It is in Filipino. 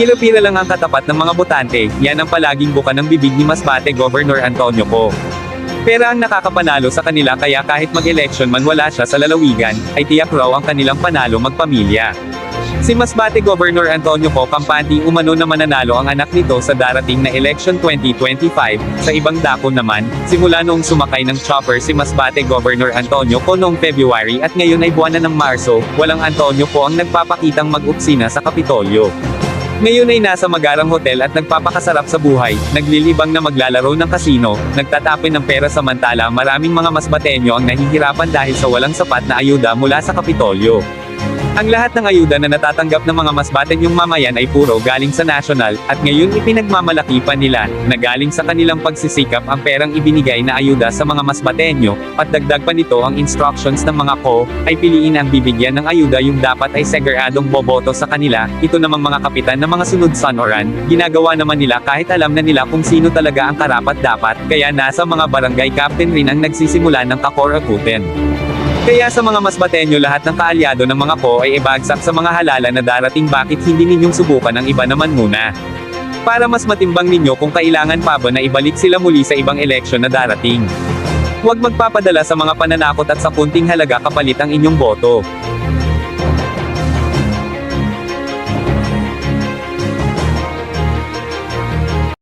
Pila-pila lang ang katapat ng mga botante, yan ang palaging buka ng bibig ni Masbate Governor Antonio Po. Pera ang nakakapanalo sa kanila kaya kahit mag-election man wala siya sa lalawigan, ay tiyak raw ang kanilang panalo magpamilya. Si Masbate Governor Antonio Po Campanti umano na mananalo ang anak nito sa darating na election 2025, sa ibang dako naman, simula noong sumakay ng chopper si Masbate Governor Antonio Po noong February at ngayon ay buwan na ng Marso, walang Antonio Po ang nagpapakitang mag-uksina sa Kapitolyo. Ngayon ay nasa magarang hotel at nagpapakasarap sa buhay, naglilibang na maglalaro ng kasino, nagtatapin ng pera samantala maraming mga masbateño ang nahihirapan dahil sa walang sapat na ayuda mula sa Kapitolyo. Ang lahat ng ayuda na natatanggap ng mga masbatenyong mamayan ay puro galing sa national, at ngayon ipinagmamalaki pa nila, na galing sa kanilang pagsisikap ang perang ibinigay na ayuda sa mga masbatenyo, at dagdag pa nito ang instructions ng mga ko, ay piliin ang bibigyan ng ayuda yung dapat ay seguradong boboto sa kanila, ito namang mga kapitan ng mga sunod sanoran, ginagawa naman nila kahit alam na nila kung sino talaga ang karapat dapat, kaya nasa mga barangay captain rin ang nagsisimula ng kakorakuten. Kaya sa mga masbatenyo lahat ng kaalyado ng mga ko ay ibagsak sa mga halala na darating bakit hindi ninyong subukan ang iba naman muna. Para mas matimbang ninyo kung kailangan pa ba na ibalik sila muli sa ibang eleksyon na darating. Huwag magpapadala sa mga pananakot at sa kunting halaga kapalit ang inyong boto.